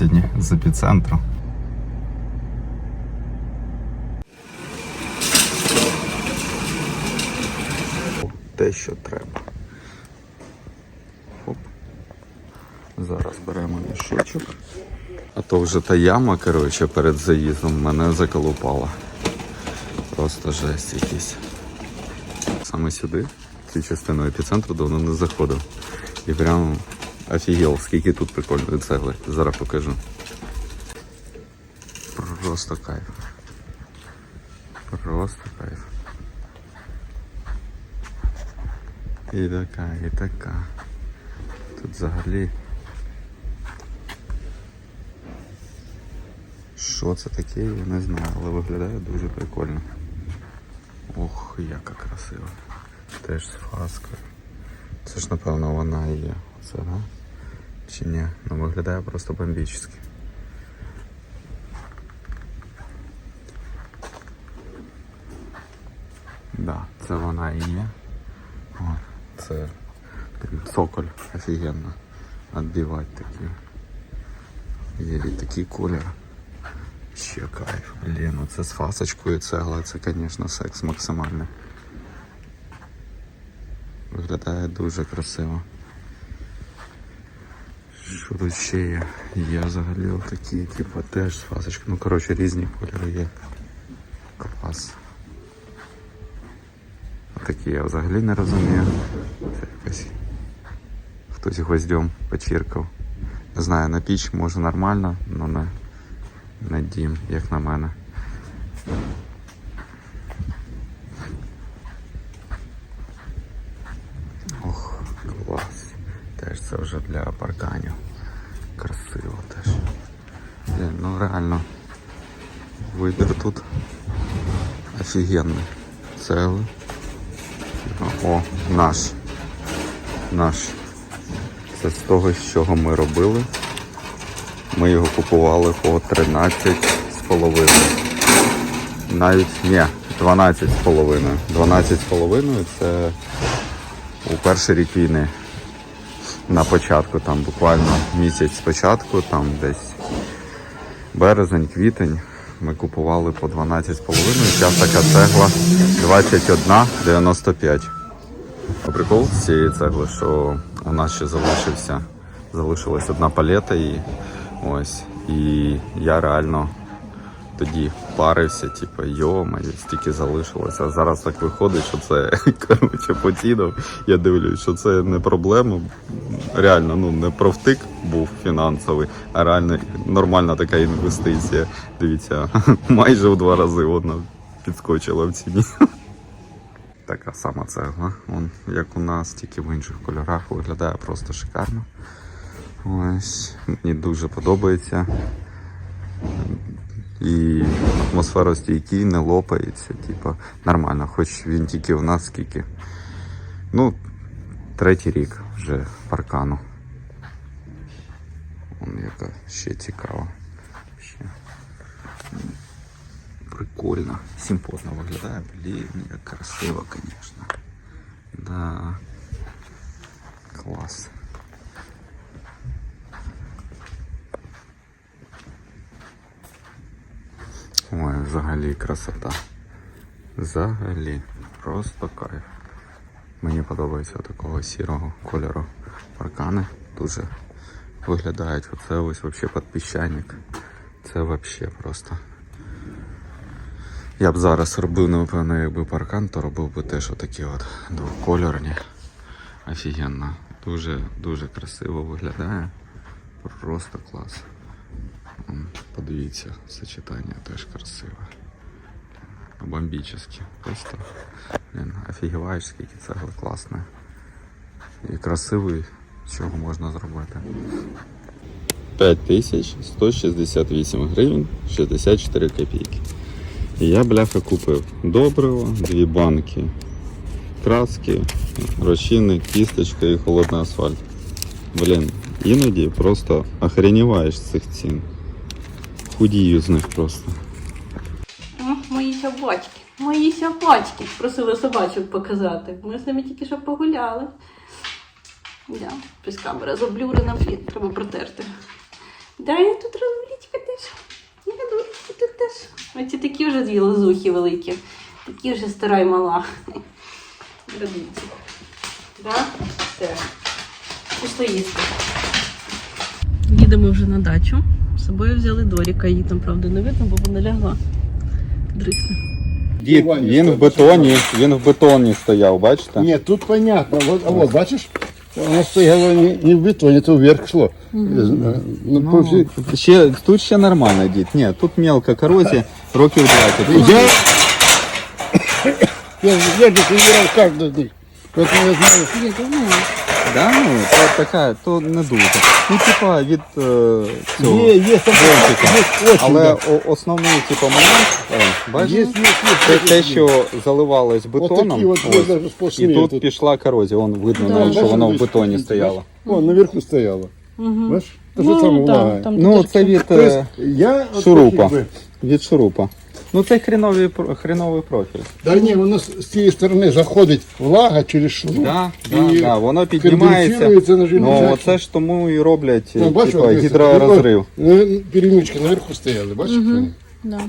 сьогодні з епіцентру. Те, що треба. Оп. Зараз беремо мішочок. А то вже та яма, коротше, перед заїздом мене заколупала. Просто жесть якийсь. Саме сюди, в цю частину епіцентру, давно не заходив. І прям офігел, скільки тут прикольної цегли. Зараз покажу. Просто кайф. Просто кайф. І така, і така. Тут взагалі. Що це таке, я не знаю, але виглядає дуже прикольно. Ох, яка красива. Теж з фаскою. Це ж напевно вона і є. Оце, да? Чи ні? Ну виглядає просто бомбічно. Да, це вона і є. О, це цоколь офігенно. Відбивати такі. Є і такий колір. Ще кайф. Блін, ну це з фасочкою цегла, це, звісно, секс максимальний. Виглядає дуже красиво. Що тут ще є? Є взагалі отакі, типу, теж з фасочкою. Ну, коротше, різні кольори є. Клас. Такі я взагалі не розумію. Це якось хтось гвоздем почіркав. Не знаю, на піч може нормально, але не на дім, як на мене. Ох, клас. Теж це вже для парканів. Красиво теж. Блін, ну реально. Вибір тут офігенний. Цегли. О, наш. Наш. Це з того, з чого ми робили. Ми його купували по 13 з половиною. Навіть ні, 12 з половиною. 12 з половиною це у перший рік війни. На початку, там буквально місяць спочатку, там десь березень, квітень. Ми купували по 12 з половиною. Зараз така цегла 21,95. А Прикол з цієї цегли, що у нас ще залишився, залишилась одна палета і ось. І я реально тоді парився, типу, йома, стільки залишилося. Зараз так виходить, що це коротше поцінив. Я дивлюсь, що це не проблема. Реально, ну не провтик був фінансовий, а реально нормальна така інвестиція. Дивіться, майже в два рази вона підскочила в ціні. Така сама цегла, Вон, як у нас, тільки в інших кольорах виглядає просто шикарно. Ось, мені дуже подобається. І атмосферостійкий, не лопається, типу, нормально, хоч він тільки в нас скільки. Ну, третій рік вже паркану. Вон яка ще цікава. Ще. Прикольно. Симпотно виглядає, блін, як красиво, звісно. Да. Клас. Ой, взагалі красота. Взагалі. Просто кайф. Мені подобається такого сірого кольору паркани. Дуже виглядають. Оце ось взагалі підпіщаник. Це взагалі просто. Я б зараз робив, напевно, якби паркан, то робив би теж отакі от двокольорні. Офігенно. Дуже дуже красиво виглядає. Просто клас. Подивіться, сочетання теж красиве. Бомбічне. Просто офігіваєш, скільки цегли класне. І красивий, чого можна зробити. 5168 гривень 64 копійки. Я, бляха, купив добриво, дві банки краски, розчинник, кісточка і холодний асфальт. Блін, іноді просто охреніваєш цих цін. Худію з них просто. Мої собачки. Мої собачки. Просили собачок показати. Ми з ними тільки що погуляли. Да. Ось камера заблюрена, блін, треба протерти. Да, і тут розблічка теж. Розблічка тут теж. Оці такі вже дві лозухи великі. Такі вже стара і мала. Родиці. Да? Все. Пішли їсти. Їдемо вже на дачу. Собою взяли Доріка. Її там, правда, не видно, бо вона лягла. Дрихне. Дід, він в бетоні, він в бетоні стояв, бачите? Нет, тут понятно. Вот, а вот, бачиш, воно стояло не, не в бетоні, то вверх шло. Ну, по всій- Ще, тут ще нормально, дід. Ні, тут мелка корозія, років 20. Я, я, я же убирал каждый день. Поэтому я знаю, Є, думаю. Да, ну, то така, то не дуже. Ну, типа, від е, цього. є, є там, Бончика. є очень, Але да. о- основний, типу, момент, о, бачиш, Є, є, є, це є, те, є. що заливалось бетоном, такі от, ось, ось даже сплошні і тут тут. пішла корозія, вон видно, Да. навіть, що Бачиш, воно в десь бетоні тут, стояло. Вон, наверху стояло. Бачиш? Те Ну, ж саме да, влага. там Ну, це від, Тобто, е, я от шурупа. би- від шурупа. Ну, це хреновий, про- хреновий профіль. Да ні, воно з з цієї сторони заходить влага через шуруп. Да, да, да, воно піднімається. конденсується на Ну, железячку. оце ж тому і роблять Ну, бачиш, типа, дивися, гідророзрив. ну, Перемички наверху стояли, бачиш? Да.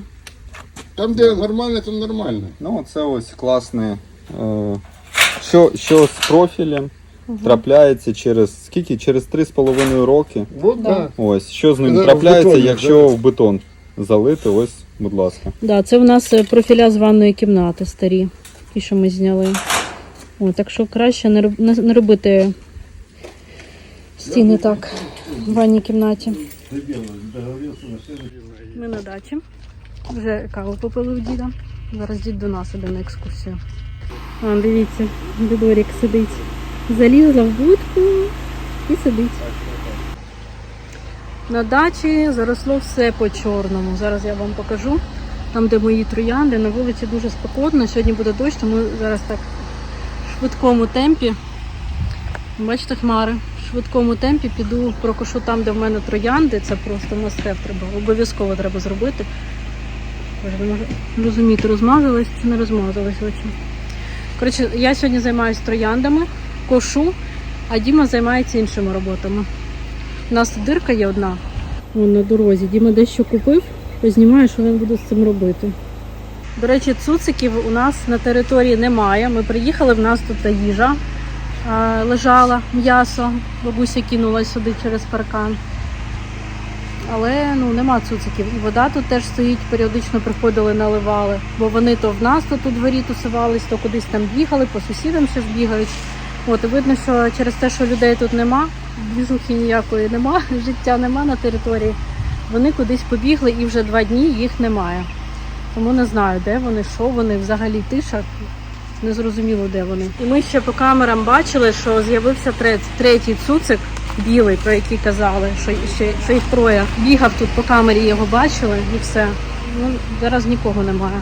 Там, де нормально, там нормально. Ну, це ось класне. Е, що, що з профілем трапляється через скільки? Через 3,5 роки. Вот, да. Ось, що з ним Зараз в трапляється, бетоні, якщо зараз. в бетон залити, ось, будь ласка. Да, це в нас е, профіля з ванної кімнати старі, ті, що ми зняли. О, так що краще не, робити стіни так в ванній кімнаті. Ми на дачі. Вже каву попили в діда. Зараз дід до нас іде на екскурсію. А, дивіться, Дідорік сидить. Залізла в будку і сидить. На дачі заросло все по чорному. Зараз я вам покажу. Там, де мої троянди, на вулиці дуже спекотно. Сьогодні буде дощ, тому зараз так в швидкому темпі. Бачите, хмари. В швидкому темпі піду прокошу там, де в мене троянди. Це просто мастев треба. Обов'язково треба зробити. Можу розуміти, розмазалась чи не розмазалась. Коротше, я сьогодні займаюся трояндами, кошу, а Діма займається іншими роботами. У нас тут дирка є одна. Вон на дорозі. Діма дещо купив, познімаю, що він буде з цим робити. До речі, цуциків у нас на території немає. Ми приїхали, в нас тут їжа лежала, м'ясо. Бабуся кинула сюди через паркан. Але ну нема цуциків. І вода тут теж стоїть, періодично приходили, наливали. Бо вони то в нас тут у дворі тусувались, то кудись там бігали, по сусідам ще ж бігають. От і видно, що через те, що людей тут нема, двіжухи ніякої нема, життя нема на території. Вони кудись побігли і вже два дні їх немає. Тому не знаю, де вони, що вони, взагалі тиша. Не зрозуміло, де вони. І ми ще по камерам бачили, що з'явився третій, цуцик білий, про який казали, що, що, що їх троє. Бігав тут по камері, його бачили і все. Ну, зараз нікого немає.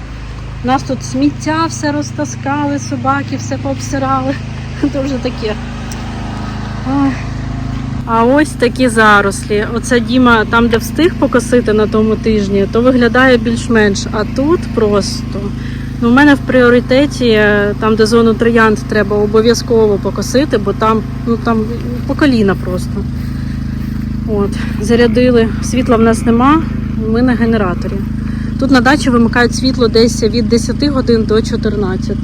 У нас тут сміття все розтаскали, собаки все пообсирали. То вже таке. Ой. А ось такі зарослі. Оце Діма там, де встиг покосити на тому тижні, то виглядає більш-менш. А тут просто. Ну, у мене в пріоритеті, е, там, де зону троянд, треба обов'язково покосити, бо там, ну, там по коліна просто. От, зарядили. Світла в нас нема, ми на генераторі. Тут на дачі вимикають світло десь від 10 годин до 14.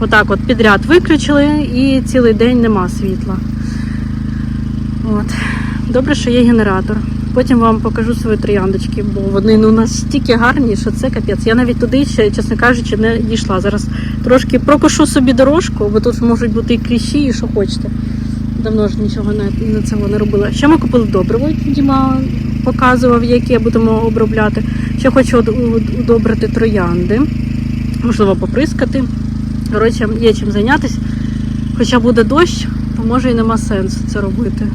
Отак от підряд виключили і цілий день нема світла. От. Добре, що є генератор. Потім вам покажу свої трояндочки, бо вони ну, настільки гарні, що це капець. Я навіть туди ще, чесно кажучи, не дійшла. Зараз трошки прокошу собі дорожку, бо тут можуть бути і кліщі, і що хочете. Давно ж нічого на, на цього не робила. Ще ми купили добриво, Діма показував, яке будемо обробляти. Ще хочу удобрити троянди, можливо, поприскати. Коротше, є чим зайнятися. Хоча буде дощ, то може і нема сенсу це робити.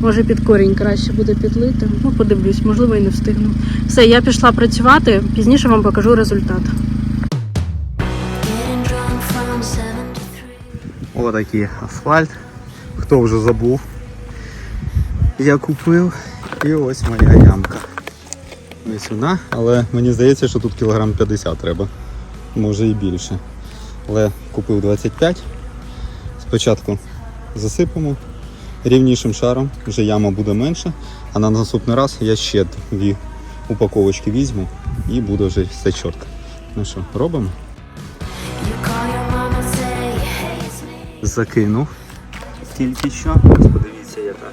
Може під корінь краще буде підлити. Ну, подивлюсь, можливо, і не встигну. Все, я пішла працювати, пізніше вам покажу результат. Отакий асфальт. Хто вже забув. Я купив. І ось моя ямка. Ось вона, але мені здається, що тут кілограм 50 треба. Може і більше. Але купив 25. Спочатку засипемо рівнішим шаром, вже яма буде менша, а на наступний раз я ще дві упаковочки візьму і буде вже все чітко. Ну що, робимо? Закинув тільки що. Ось подивіться, яка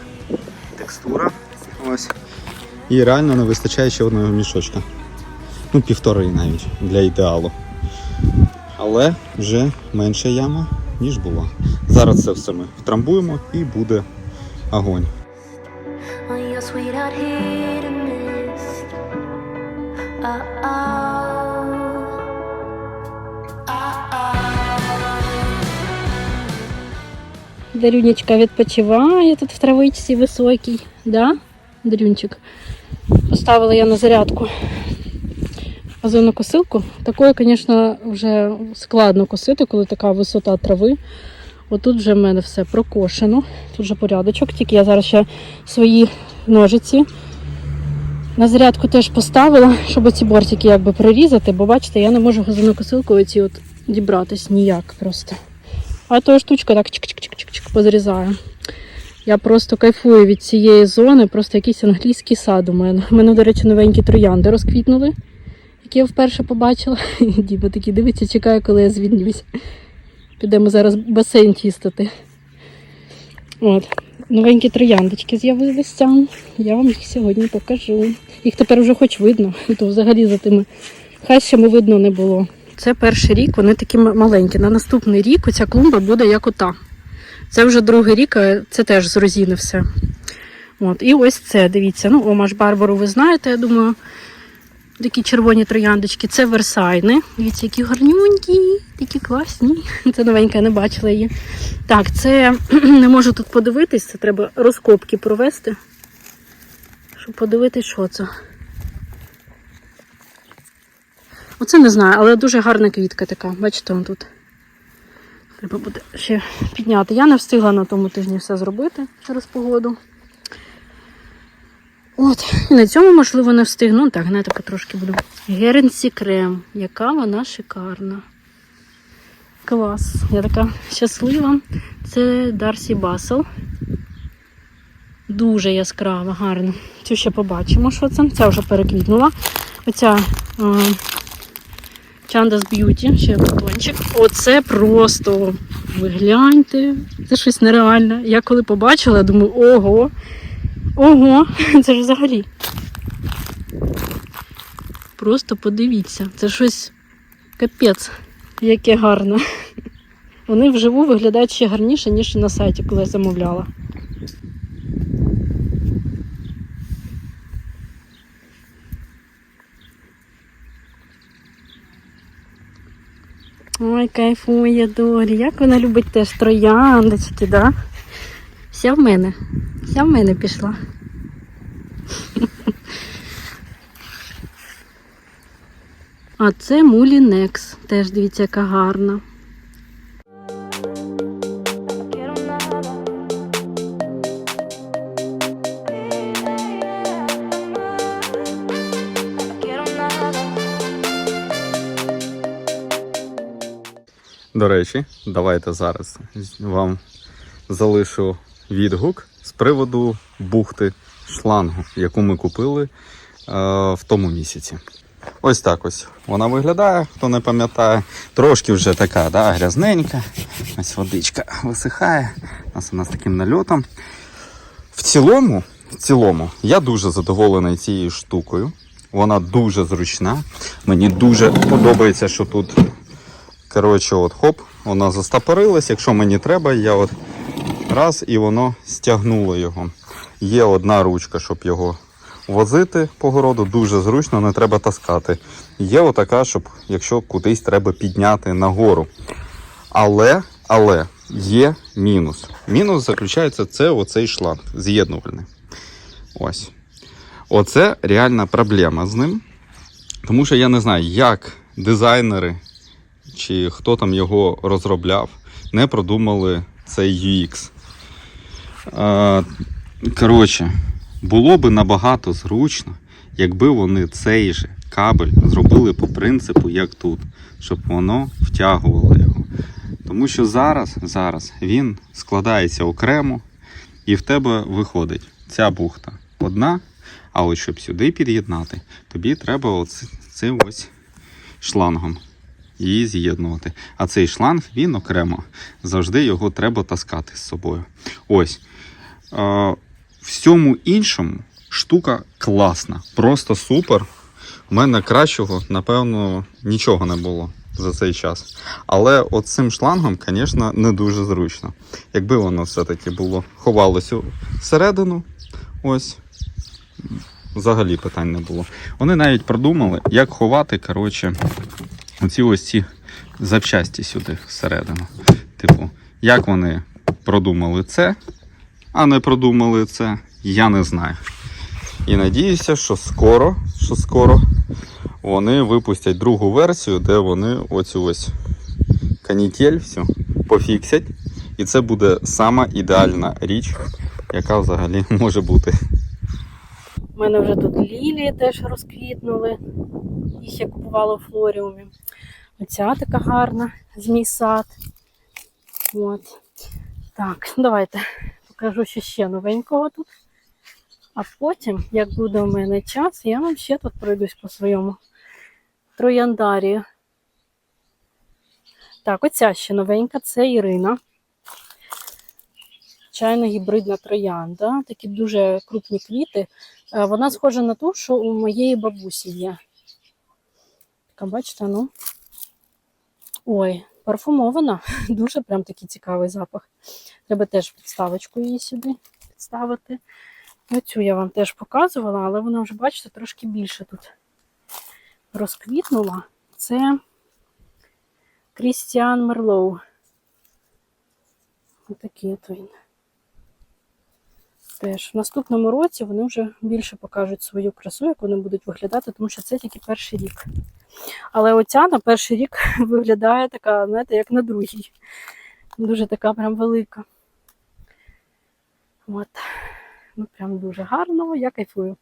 текстура. Ось. І реально не вистачає ще одного мішочка. Ну, півтори навіть для ідеалу. Але вже менша яма, ніж була. Зараз це все ми втрамбуємо і буде огонь. Дарюнечка відпочиває тут в травичці високій, да? Дарюнчик. Поставила я на зарядку озону косилку. Такою, звісно, вже складно косити, коли така висота трави. Отут вже в мене все прокошено. Тут вже порядочок. Тільки я зараз ще свої ножиці на зарядку теж поставила, щоб ці бортики якби прорізати, бо бачите, я не можу газонокосилкою ці от дібратись ніяк просто. А то штучка так чик-чик-чик-чик позрізаю. Я просто кайфую від цієї зони, просто якийсь англійський сад у мене. У мене, до речі, новенькі троянди розквітнули, які я вперше побачила. Діба такий дивиться, чекає, коли я звільнюсь. Підемо зараз басейн чистити. От. Новенькі трояндочки з'явилися. Я вам їх сьогодні покажу. Їх тепер вже хоч видно, то взагалі за тими хащами видно не було. Це перший рік, вони такі маленькі. На наступний рік оця клумба буде як ота. Це вже другий рік, а це теж з розіни все. От. І ось це, дивіться. Ну, Омаш Барбару ви знаєте, я думаю. Такі червоні трояндочки. Це версайни. Дивіться, які гарнюнькі, такі класні. Це новенька, не бачила її. Так, це не можу тут подивитись, це треба розкопки провести. Щоб подивитись, що це. Оце не знаю, але дуже гарна квітка така. Бачите, он тут. Треба буде ще підняти. Я не встигла на тому тижні все зробити через погоду. От, і на цьому, можливо, не встигну. Ну, Так, знаєте, потрошки буду. Геренсі крем. Яка вона шикарна. Клас. Я така щаслива. Це Дарсі Басел. Дуже яскрава, гарна. Цю ще побачимо, що це. Ця вже переквітнула. Оця Chanda's Beauty, ще батончик. Оце просто. Ви гляньте, це щось нереальне. Я коли побачила, думаю, ого, ого, це ж взагалі. Просто подивіться, це щось капець, яке гарне. Вони вживу виглядають ще гарніше, ніж на сайті, коли я замовляла. Ой, кайфує Дорі. Як вона любить теж трояндочки, да? Вся в мене. Вся в мене пішла. А це Мулінекс. Теж дивіться, яка гарна. До речі, давайте зараз вам залишу відгук з приводу бухти шлангу, яку ми купили е, в тому місяці. Ось так ось вона виглядає, хто не пам'ятає. Трошки вже така да, грязненька. Ось водичка висихає. У нас вона з таким нальотом. В цілому, в цілому, я дуже задоволений цією штукою. Вона дуже зручна. Мені дуже подобається, що тут Коротше, от хоп, вона застопорилась. Якщо мені треба, я от раз і воно стягнуло його. Є одна ручка, щоб його возити по городу, дуже зручно, не треба таскати. Є отака, щоб якщо кудись треба підняти нагору. Але, але є мінус. Мінус заключається це оцей шланг з'єднувальний. Ось. Оце реальна проблема з ним. Тому що я не знаю, як дизайнери чи хто там його розробляв, не продумали цей UX. Коротше, було би набагато зручно, якби вони цей же кабель зробили по принципу, як тут, щоб воно втягувало його. Тому що зараз, зараз він складається окремо, і в тебе виходить ця бухта одна. А ось щоб сюди під'єднати, тобі треба цим ось шлангом її з'єднувати. А цей шланг він окремо. Завжди його треба таскати з собою. Ось. Всьому іншому штука класна, просто супер. У мене кращого, напевно, нічого не було за цей час. Але от цим шлангом, звісно, не дуже зручно. Якби воно все-таки було ховалося всередину, ось. Взагалі питань не було. Вони навіть продумали, як ховати, коротше, оці ось ці запчасті сюди всередину. Типу, як вони продумали це, а не продумали це, я не знаю. І надіюся, що скоро, що скоро вони випустять другу версію, де вони оцю ось канітель всю пофіксять. І це буде сама ідеальна річ, яка взагалі може бути. У мене вже тут лілії теж розквітнули. Їх я купувала у флоріумі. Оця така гарна, змій сад. От. Так, давайте покажу, що ще новенького тут. А потім, як буде у мене час, я вам ще тут пройдусь по своєму трояндарію. Так, оця ще новенька, це Ірина. Чайно гібридна троянда. Такі дуже крупні квіти. Е, Вона схожа на ту, що у моєї бабусі є. Така, бачите, ну. Ой, парфумована. Дуже прям такий цікавий запах. Треба теж підставочку її сюди підставити. Оцю я вам теж показувала, але вона вже, бачите, трошки більше тут розквітнула. Це Крістіан Мерлоу. Отакий от він. Теж в наступному році вони вже більше покажуть свою красу, як вони будуть виглядати, тому що це тільки перший рік. Але оця на перший рік виглядає така, знаєте, як на другий. Дуже така прям велика. От. Ну, прям дуже гарно, я кайфую.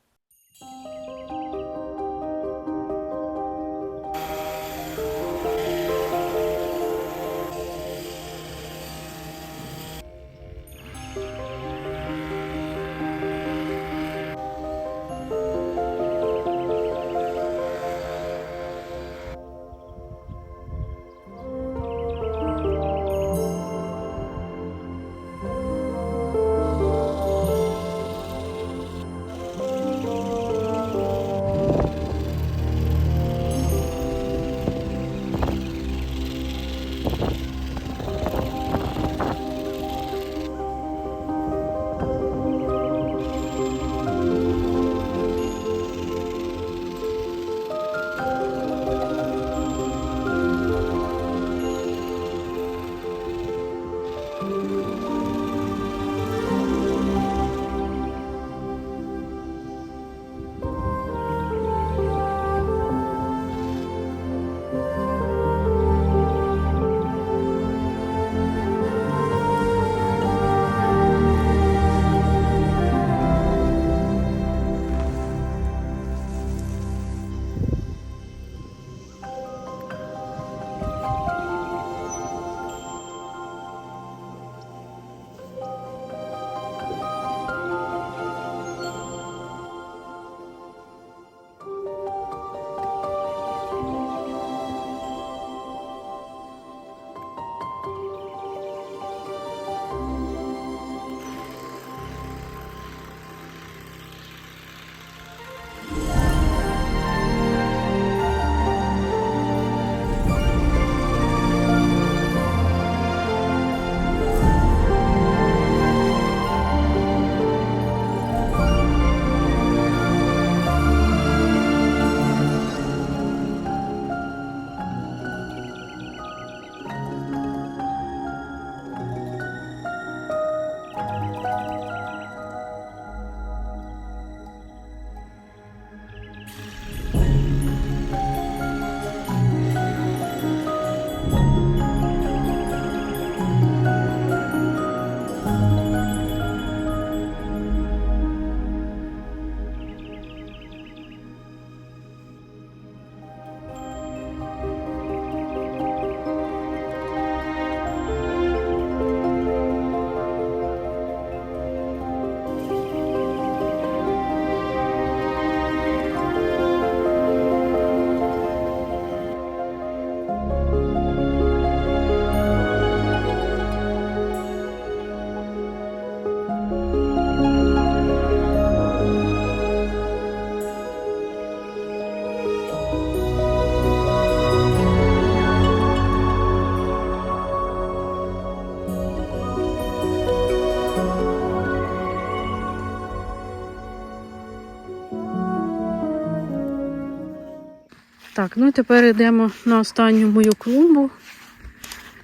Ну і тепер йдемо на останню мою клумбу.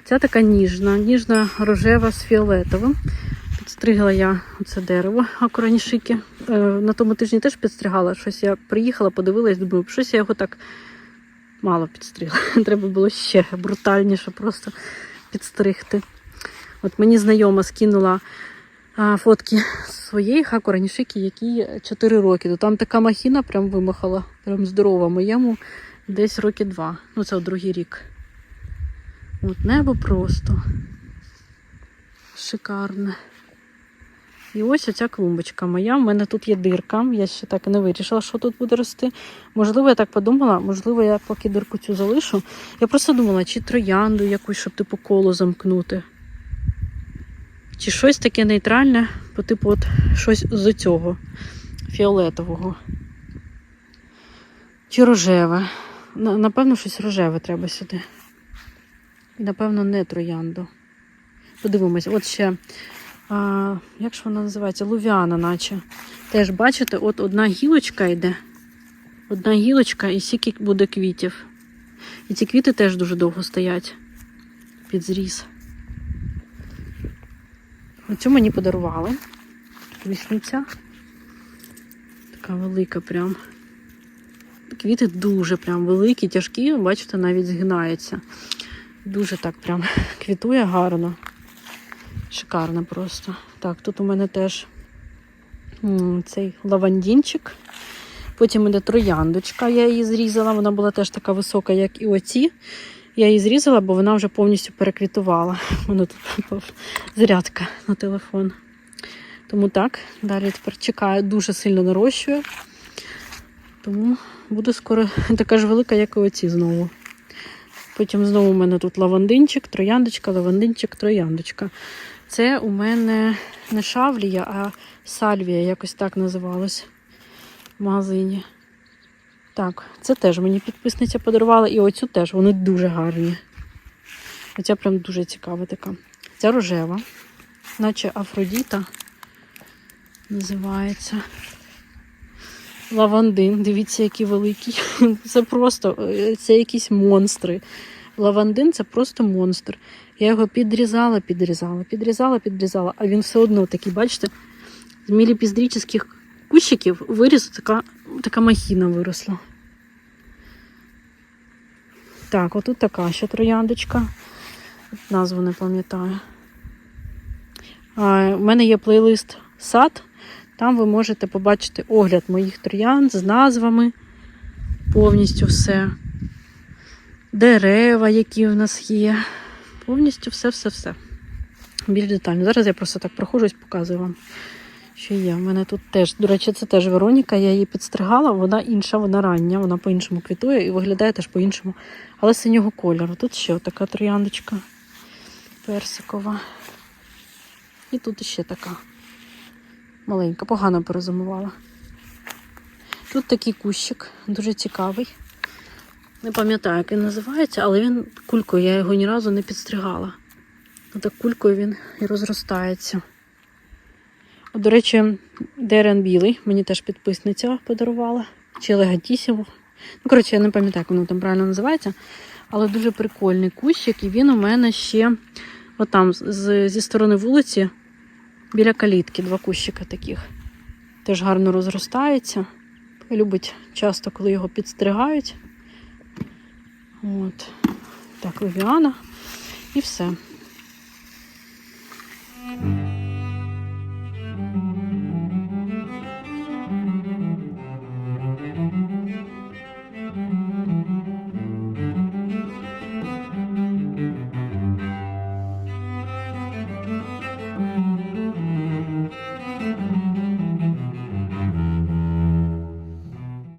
Ця така ніжна, ніжна рожева з фіолетовим. Підстригла я це дерево акуранішики. Е, на тому тижні теж підстригала. Щось я приїхала, подивилась, думаю, щось я його так мало підстригла. Треба було ще брутальніше просто підстригти. От мені знайома скинула фотки своєї хакуранішики, які 4 роки. То там така махіна прям вимахала, прям здорова. Моєму десь роки два. Ну, це от другий рік. От небо просто шикарне. І ось оця клумбочка моя. У мене тут є дирка. Я ще так і не вирішила, що тут буде рости. Можливо, я так подумала, можливо, я поки дирку цю залишу. Я просто думала, чи троянду якусь, щоб типу коло замкнути. Чи щось таке нейтральне, по типу от щось з цього фіолетового. Чи рожеве. На- Напевно, щось рожеве треба сюди. Напевно, не троянду. Подивимось, от ще, а, як ж вона називається? Лувіана, наче. Теж бачите, от одна гілочка йде. Одна гілочка і стільки буде квітів. І ці квіти теж дуже довго стоять під зріз. Оцю мені подарували. Вісниця. Така велика прям. Квіти дуже прям великі, тяжкі, бачите, навіть згинаються. Дуже так прям квітує гарно. Шикарно просто. Так, тут у мене теж цей лавандінчик. Потім іде трояндочка, я її зрізала. Вона була теж така висока, як і оці. Я її зрізала, бо вона вже повністю переквітувала. Мене тут зарядка на телефон. Тому так, далі тепер чекаю, дуже сильно нарощує. Тому буде скоро така ж велика, як і оці знову. Потім знову у мене тут лавандинчик, трояндочка, лавандинчик, трояндочка. Це у мене не шавлія, а сальвія, якось так називалось в магазині. Так, це теж мені підписниця подарувала, і оцю теж, вони дуже гарні. Оця прям дуже цікава така. Ця рожева, наче Афродіта називається. Лавандин, дивіться, який великий. Це просто е, це якісь монстри. Лавандин це просто монстр. Я його підрізала, підрізала, підрізала, підрізала, а він все одно такий, бачите, з міліпіздрічних кущиків виріс така, така махіна виросла. Так, отут така ще трояндочка. Назву не пам'ятаю. У мене є плейлист сад. Там ви можете побачити огляд моїх троянд з назвами. Повністю все. Дерева, які в нас є. Повністю все-все-все. Більш детально. Зараз я просто так проходжусь, показую вам, що є. У мене тут теж, до речі, це теж Вероніка. Я її підстригала, вона інша, вона рання, вона по-іншому квітує і виглядає теж по-іншому. Але синього кольору. Тут ще така трояндочка персикова. І тут ще така маленька, погано перезимувала. Тут такий кущик, дуже цікавий. Не пам'ятаю, як він називається, але він кулькою, я його ні разу не підстригала. Так кулькою він і розростається. До речі, Дерен білий, мені теж підписниця подарувала. Чи легатісіво. Ну, коротше, я не пам'ятаю, як воно там правильно називається. Але дуже прикольний кущик, і він у мене ще отам зі сторони вулиці Біля калітки два кущика таких. Теж гарно розростається. Любить часто, коли його підстригають. От. Так, левіана. І все.